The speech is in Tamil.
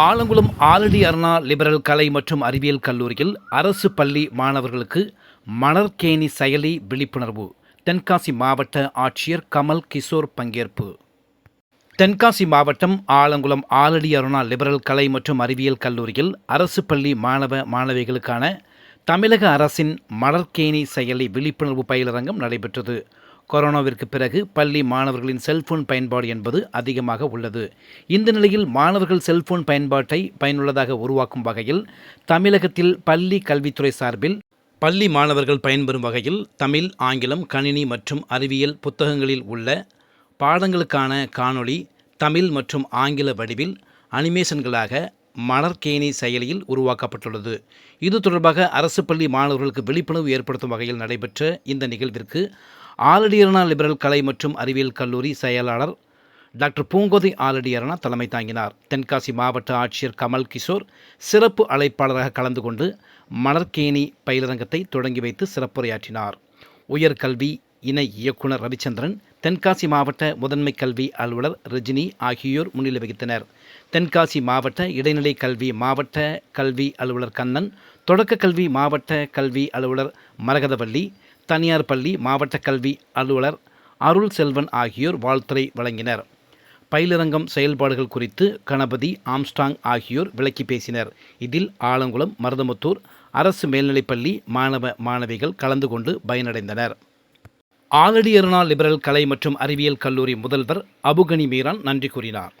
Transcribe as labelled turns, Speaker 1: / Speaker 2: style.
Speaker 1: ஆலங்குளம் ஆலடி அருணா லிபரல் கலை மற்றும் அறிவியல் கல்லூரியில் அரசு பள்ளி மாணவர்களுக்கு மணற்கேணி செயலி விழிப்புணர்வு. தென்காசி மாவட்ட ஆட்சியர் கமல் கிஷோர் பங்கேற்பு. தென்காசி மாவட்டம் ஆலங்குளம் ஆலடி அருணா லிபரல் கலை மற்றும் அறிவியல் கல்லூரியில் அரசு பள்ளி மாணவ மாணவிகளுக்கான தமிழக அரசின் மலர்கேணி செயலி விழிப்புணர்வு பயிலரங்கம் நடைபெற்றது. கொரோனாவிற்கு பிறகு பள்ளி மாணவர்களின் செல்போன் பயன்பாடு என்பது அதிகமாக உள்ளது. இந்த நிலையில் மாணவர்கள் செல்போன் பயன்பாட்டை பயனுள்ளதாக உருவாக்கும் வகையில் தமிழகத்தில் பள்ளி கல்வித்துறை சார்பில் பள்ளி மாணவர்கள் பயன்பெறும் வகையில் தமிழ் ஆங்கிலம் கணினி மற்றும் அறிவியல் புத்தகங்களில் உள்ள பாடங்களுக்கான காணொளி தமிழ் மற்றும் ஆங்கில வடிவில் அனிமேஷன்களாக மலர்கேணி செயலியில் உருவாக்கப்பட்டுள்ளது. இது தொடர்பாக அரசு பள்ளி மாணவர்களுக்கு விழிப்புணர்வு ஏற்படுத்தும் வகையில் நடைபெற்ற இந்த நிகழ்விற்கு ஆலடியரணா லிபரல் கலை மற்றும் அறிவியல் கல்லூரி செயலாளர் டாக்டர் பூங்கோதை ஆலடியரணா தலைமை தாங்கினார். தென்காசி மாவட்ட ஆட்சியர் கமல் கிஷோர் சிறப்பு அழைப்பாளராக கலந்து கொண்டு மலர்கேணி பயிலரங்கத்தை தொடங்கி வைத்து சிறப்புரையாற்றினார். உயர்கல்வி இணை இயக்குனர் ரவிச்சந்திரன் தென்காசி மாவட்ட முதன்மை கல்வி அலுவலர் ரஜினி ஆகியோர் முன்னிலை வகித்தனர். தென்காசி மாவட்ட இடைநிலை கல்வி மாவட்ட கல்வி அலுவலர் கண்ணன் தொடக்க கல்வி மாவட்ட கல்வி அலுவலர் மரகதவள்ளி தனியார் பள்ளி மாவட்ட கல்வி அலுவலர் அருள் செல்வன் ஆகியோர் வாழ்த்துரை வழங்கினர். பயிலரங்கம் செயல்பாடுகள் குறித்து கணபதி ஆம்ஸ்டாங் ஆகியோர் விளக்கி பேசினர். இதில் ஆலங்குளம் மருதமுத்தூர் அரசு மேல்நிலைப்பள்ளி மாணவ மாணவிகள் கலந்து கொண்டு பயனடைந்தனர். ஆலடி அருணா லிபரல் கலை மற்றும் அறிவியல் கல்லூரி முதல்வர் அபுகனி மீரான் நன்றி கூறினார்.